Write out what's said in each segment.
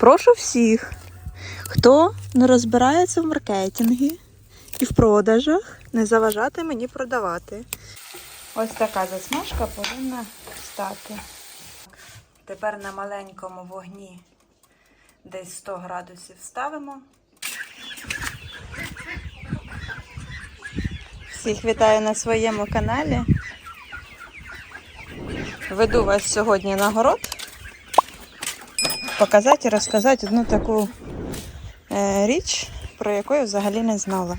Прошу всіх, хто не розбирається в маркетингі і в продажах, не заважати мені продавати. Ось така засмажка повинна стати. Тепер на маленькому вогні десь 100 градусів ставимо. Всіх вітаю на своєму каналі. Веду вас сьогодні на город. Показати і розказати одну таку е, річ, про яку я взагалі не знала.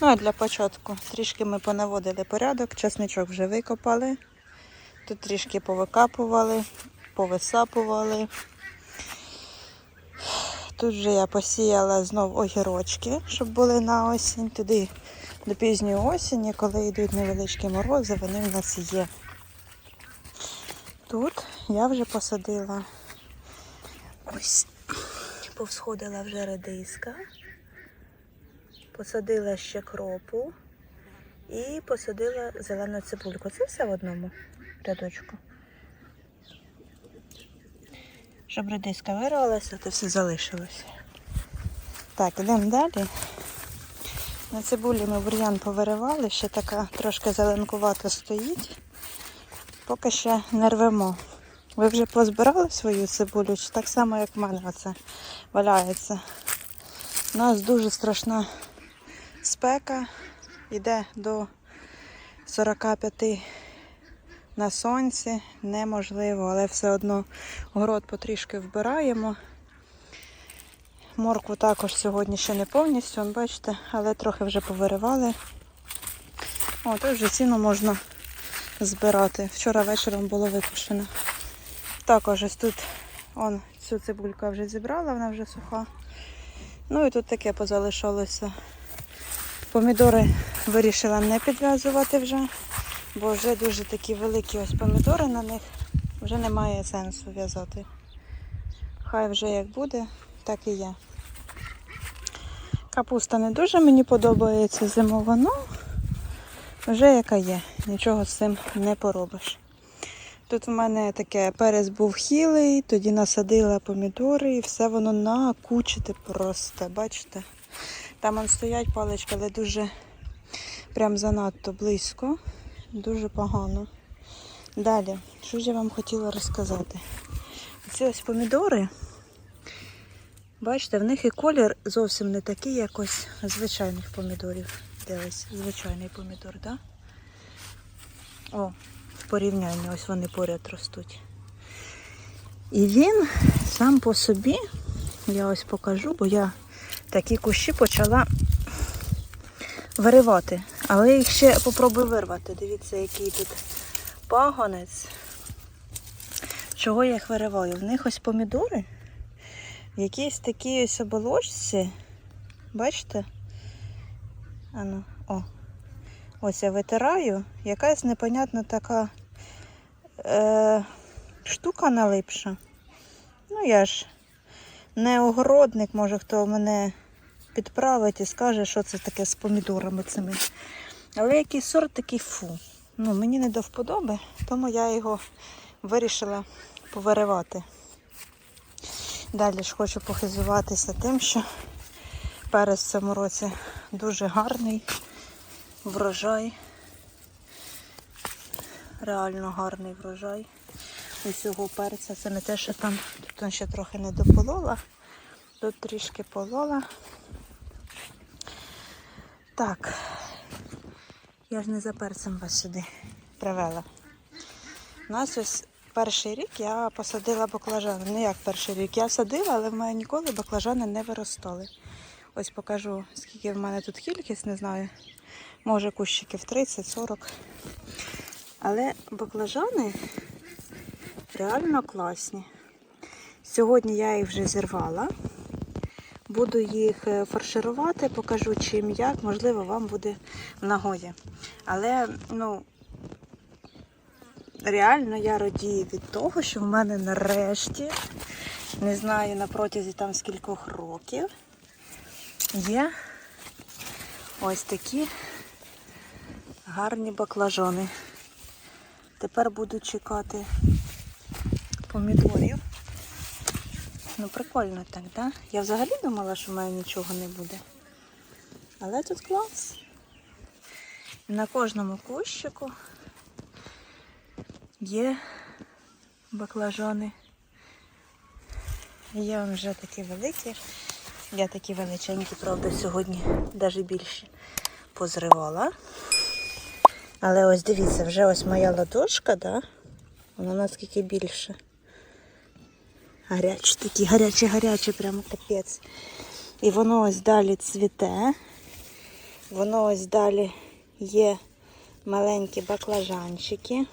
Ну, а для початку трішки ми понаводили порядок, часничок вже викопали. Тут трішки повикапували, повисапували. Тут вже я посіяла знов огірочки, щоб були на осінь. Туди до пізньої осені, коли йдуть невеличкі морози, вони в нас є. Тут я вже посадила ось повсходила вже редиска, посадила ще кропу і посадила зелену цибульку. Це все в одному рядочку. Щоб редиска вирвалася, то все залишилося. Так, йдемо далі. На цибулі ми бур'ян повиривали, ще така трошки зеленкувата стоїть. Поки ще не рвемо. Ви вже позбирали свою цибулю, чи так само, як в мене оце валяється. У нас дуже страшна спека, йде до 45 на сонці, неможливо, але все одно город потрішки вбираємо. Моркву також сьогодні ще не повністю, бачите, але трохи вже повиривали. О, тут вже ціну можна збирати. Вчора вечором було випущено. Також ось тут он, цю цибульку вже зібрала, вона вже суха. Ну і тут таке позалишалося. Помідори вирішила не підв'язувати вже, бо вже дуже такі великі ось помідори на них. Вже немає сенсу в'язати. Хай вже як буде, так і є. Капуста не дуже мені подобається зимова, ну вже яка є, нічого з цим не поробиш. Тут в мене таке перець був хілий, тоді насадила помідори і все воно накучите просто, бачите? Там он стоять палички, але дуже прям занадто близько, дуже погано. Далі, що ж я вам хотіла розказати? Ці ось помідори, бачите, в них і колір зовсім не такий, як ось звичайних помідорів. Де ось звичайний помідор, так? Да? О, в порівнянні, ось вони поряд ростуть. І він сам по собі, я ось покажу, бо я такі кущі почала виривати. Але їх ще попробую вирвати. Дивіться, який тут пагонець. Чого я їх вириваю? В них ось помідори. В якійсь такій ось оболочці. Бачите? Ану, о. Ось я витираю. Якась непонятна така е, штука налипша. Ну, я ж не огородник, може хто мене підправить і скаже, що це таке з помідорами цими. Але який сорт такий фу. Ну, мені не до вподоби, тому я його вирішила повиривати. Далі ж хочу похизуватися тим, що перець в цьому році дуже гарний, врожай. Реально гарний врожай усього перця. Це не те, що там тут ще трохи не дополола, тут трішки полола. Так, я ж не за перцем вас сюди привела. У нас ось перший рік я посадила баклажани. Ну як перший рік? Я садила, але в мене ніколи баклажани не виростали. Ось покажу, скільки в мене тут кількість, не знаю. Може кущиків 30-40. Але баклажани реально класні. Сьогодні я їх вже зірвала. Буду їх е, фарширувати, покажу чим як, можливо, вам буде в нагоді. Але, ну, реально я радію від того, що в мене нарешті, не знаю, на протязі там скількох років, є ось такі гарні баклажани. Тепер буду чекати помідорів. Ну, прикольно так, да? Я взагалі думала, що в мене нічого не буде. Але тут клас. На кожному кущику є баклажани. Є вже такі великі. Я такі величенькі, правда, сьогодні навіть більше позривала. Але ось дивіться, вже ось моя ладошка, да? Вона наскільки більше. Гарячі такі, гарячі, гарячі, прямо капець. І воно ось далі цвіте. Воно ось далі є маленькі баклажанчики.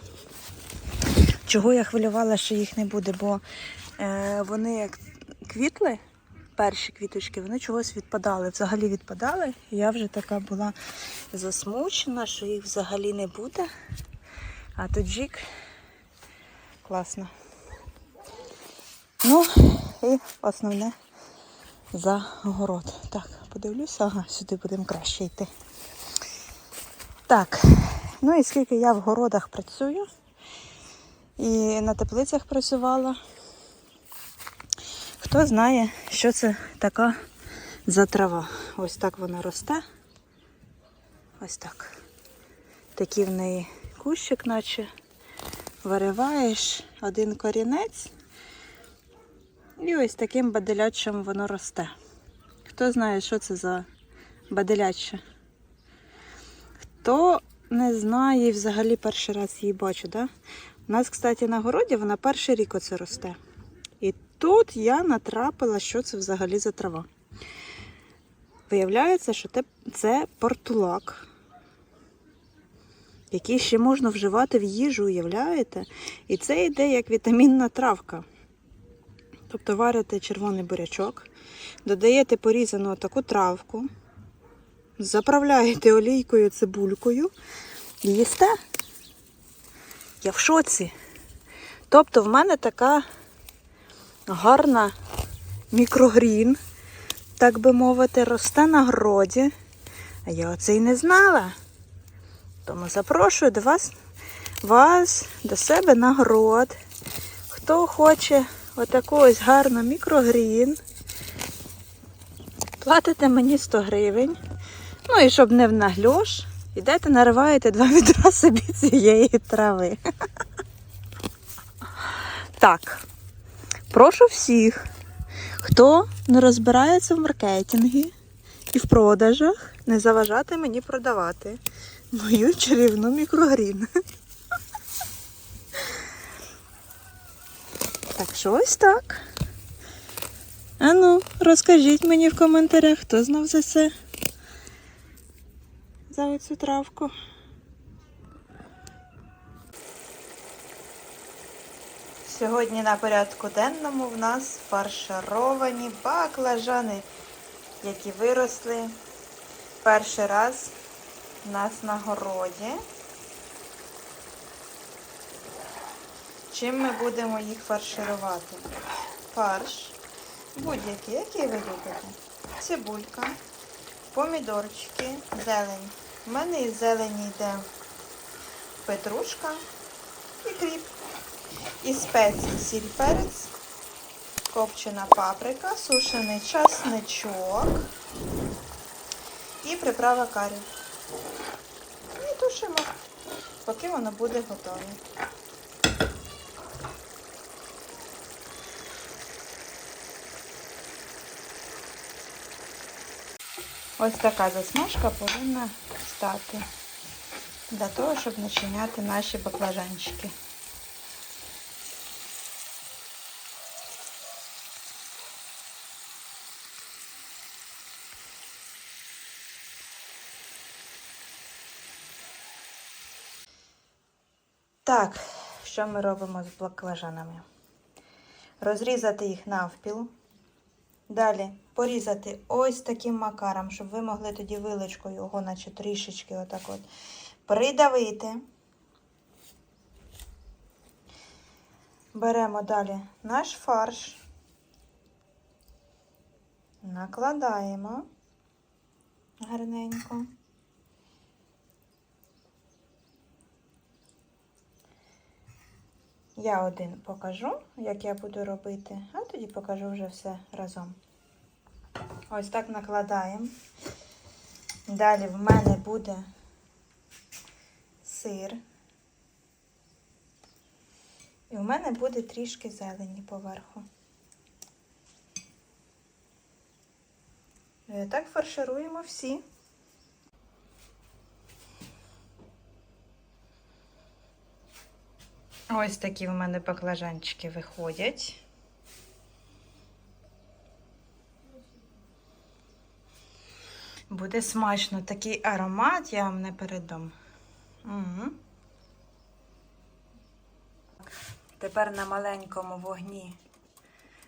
Чого я хвилювала, що їх не буде, бо е, вони як квітли, перші квіточки, вони чогось відпадали. Взагалі відпадали. Я вже така була засмучена, що їх взагалі не буде. А тут джик класно. Ну і основне за город. Так, подивлюся, ага, сюди будемо краще йти. Так, ну і скільки я в городах працюю і на теплицях працювала, хто знає, що це така за трава. Ось так вона росте. Ось так. Такий в неї кущик, наче вириваєш один корінець. І ось таким баделячем воно росте. Хто знає, що це за баделяче? Хто не знає взагалі перший раз її бачу, да? У нас, кстати, на городі вона перший рік оце росте. Тут я натрапила, що це взагалі за трава. Виявляється, що це портулак, який ще можна вживати в їжу, уявляєте? І це йде як вітамінна травка. Тобто варите червоний бурячок, додаєте порізану таку травку, заправляєте олійкою, цибулькою і їсте. Я в шоці. Тобто в мене така гарна мікрогрін, так би мовити, росте на городі. А я оце й не знала. Тому запрошую до вас, вас до себе на город. Хто хоче отаку ось гарну мікрогрін, платите мені 100 гривень. Ну і щоб не в нагльош, ідете, нариваєте два відра собі цієї трави. Так, прошу всіх, хто не розбирається в маркетингі і в продажах, не заважати мені продавати мою чарівну мікрогрін. Так що ось так. Ану, розкажіть мені в коментарях, хто знав за це. За оцю травку. Сьогодні на порядку денному в нас фаршировані баклажани, які виросли перший раз у нас на городі. Чим ми будемо їх фарширувати? Фарш будь-який, який ви любите. Цибулька, помідорчики, зелень. У мене із зелені йде петрушка і кріп. І спеції сіль перець, копчена паприка, сушений часничок і приправа карі. І тушимо, поки воно буде готове. Ось така засмажка повинна стати для того, щоб начиняти наші баклажанчики. Так, що ми робимо з баклажанами? Розрізати їх навпіл. Далі порізати ось таким макаром, щоб ви могли тоді вилочкою його, наче трішечки отак от придавити. Беремо далі наш фарш, накладаємо гарненько. Я один покажу, як я буду робити, а тоді покажу вже все разом. Ось так накладаємо. Далі в мене буде сир. І в мене буде трішки зелені поверху. Е, Так фаршируємо всі. Ось такі в мене баклажанчики виходять. Буде смачно такий аромат, я вам не передам. Угу. Тепер на маленькому вогні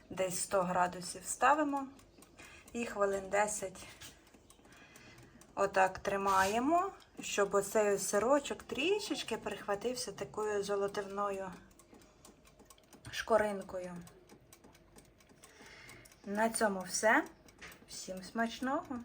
десь 100 градусів ставимо і хвилин 10 отак тримаємо, щоб оцей сирочок трішечки перехватився такою золотивною шкоринкою. На цьому все. Всім смачного!